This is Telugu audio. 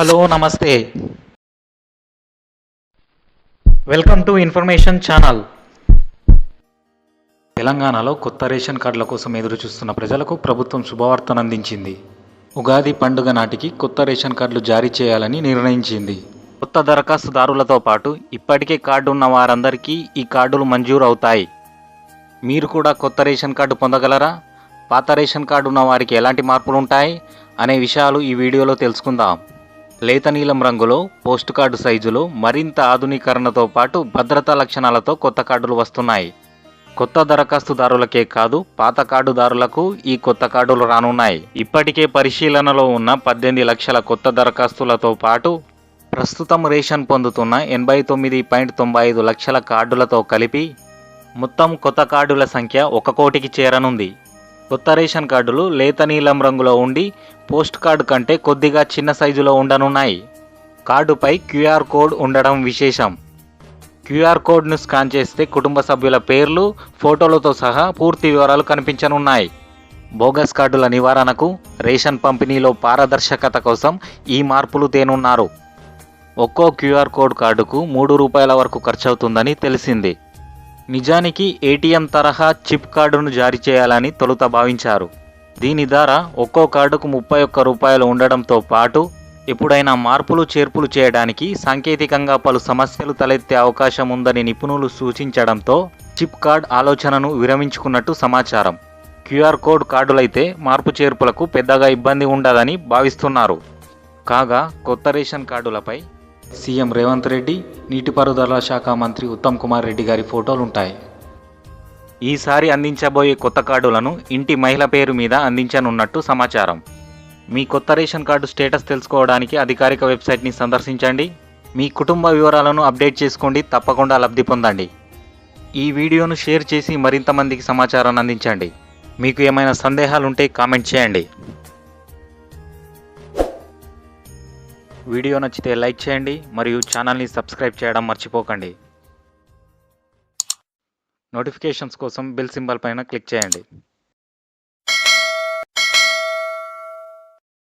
హలో నమస్తే. వెల్కమ్ టు ఇన్ఫర్మేషన్ ఛానల్ తెలంగాణలో కొత్త రేషన్ కార్డుల కోసం ఎదురు చూస్తున్న ప్రజలకు ప్రభుత్వం శుభవార్తను అందించింది. ఉగాది పండుగ నాటికి కొత్త రేషన్ కార్డులు జారీ చేయాలని నిర్ణయించింది. కొత్త దరఖాస్తుదారులతో పాటు ఇప్పటికే కార్డు ఉన్న వారందరికీ ఈ కార్డులు మంజూరు అవుతాయి మీరు కూడా కొత్త రేషన్ కార్డు పొందగలరా? పాత రేషన్ కార్డు ఉన్న వారికి ఎలాంటి మార్పులు ఉంటాయి అనే విషయాలు ఈ వీడియోలో తెలుసుకుందాం. లేత నీలం రంగులో పోస్ట్ కార్డు సైజులో మరింత ఆధునీకరణతో పాటు భద్రతా లక్షణాలతో కొత్త కార్డులు వస్తున్నాయి. కొత్త దరఖాస్తుదారులకే కాదు పాత కార్డుదారులకు ఈ కొత్త కార్డులు రానున్నాయి. ఇప్పటికే పరిశీలనలో ఉన్న పద్దెనిమిది లక్షల కొత్త దరఖాస్తులతో పాటు ప్రస్తుతం రేషన్ పొందుతున్న ఎనభై తొమ్మిది పాయింట్ తొంభై ఐదు లక్షల కార్డులతో కలిపి మొత్తం కొత్త కార్డుల సంఖ్య ఒక కోటికి చేరనుంది. కొత్త రేషన్ కార్డులు లేత నీలం రంగులో ఉండి పోస్ట్ కార్డు కంటే కొద్దిగా చిన్న సైజులో ఉండనున్నాయి. కార్డుపై క్యూఆర్ కోడ్ ఉండడం విశేషం. క్యూఆర్ కోడ్ను స్కాన్ చేస్తే కుటుంబ సభ్యుల పేర్లు ఫోటోలతో సహా పూర్తి వివరాలు కనిపించనున్నాయి. బోగస్ కార్డుల నివారణకు రేషన్ పంపిణీలో పారదర్శకత కోసం ఈ మార్పులు తేనున్నారు. ఒక్కో క్యూఆర్ కోడ్ కార్డుకు మూడు రూపాయల వరకు ఖర్చవుతుందని తెలిసింది. నిజానికి ఏటీఎం తరహా చిప్ కార్డును జారీ చేయాలని తొలుత భావించారు. దీని ద్వారా ఒక్కో కార్డుకు ముప్పై ఒక్క రూపాయలు ఉండడంతో పాటు ఎప్పుడైనా మార్పులు చేర్పులు చేయడానికి సాంకేతికంగా పలు సమస్యలు తలెత్తే అవకాశం ఉందని నిపుణులు సూచించడంతో చిప్ కార్డ్ ఆలోచనను విరమించుకున్నట్టు సమాచారం. క్యూఆర్ కోడ్ కార్డులైతే మార్పు చేర్పులకు పెద్దగా ఇబ్బంది ఉండదని భావిస్తున్నారు. కాగా కొత్త రేషన్ కార్డులపై సీఎం రేవంత్ రెడ్డి నీటిపారుదల శాఖ మంత్రి ఉత్తమ్ కుమార్ రెడ్డి గారి ఫోటోలు ఉంటాయి. ఈసారి అందించబోయే కొత్త కార్డులను ఇంటి మహిళ పేరు మీద అందించనున్నట్టు సమాచారం. మీ కొత్త రేషన్ కార్డు స్టేటస్ తెలుసుకోవడానికి అధికారిక వెబ్సైట్ని సందర్శించండి. మీ కుటుంబ వివరాలను అప్డేట్ చేసుకోండి తప్పకుండా లబ్ధి పొందండి. ఈ వీడియోను షేర్ చేసి మరింత మందికి సమాచారాన్ని అందించండి. మీకు ఏమైనా సందేహాలుంటే కామెంట్ చేయండి. వీడియో నచ్చితే లైక్ చేయండి మరియు ఛానల్ని సబ్స్క్రైబ్ చేయడం మర్చిపోకండి. నోటిఫికేషన్స్ కోసం బెల్ సింబల్ పైన క్లిక్ చేయండి.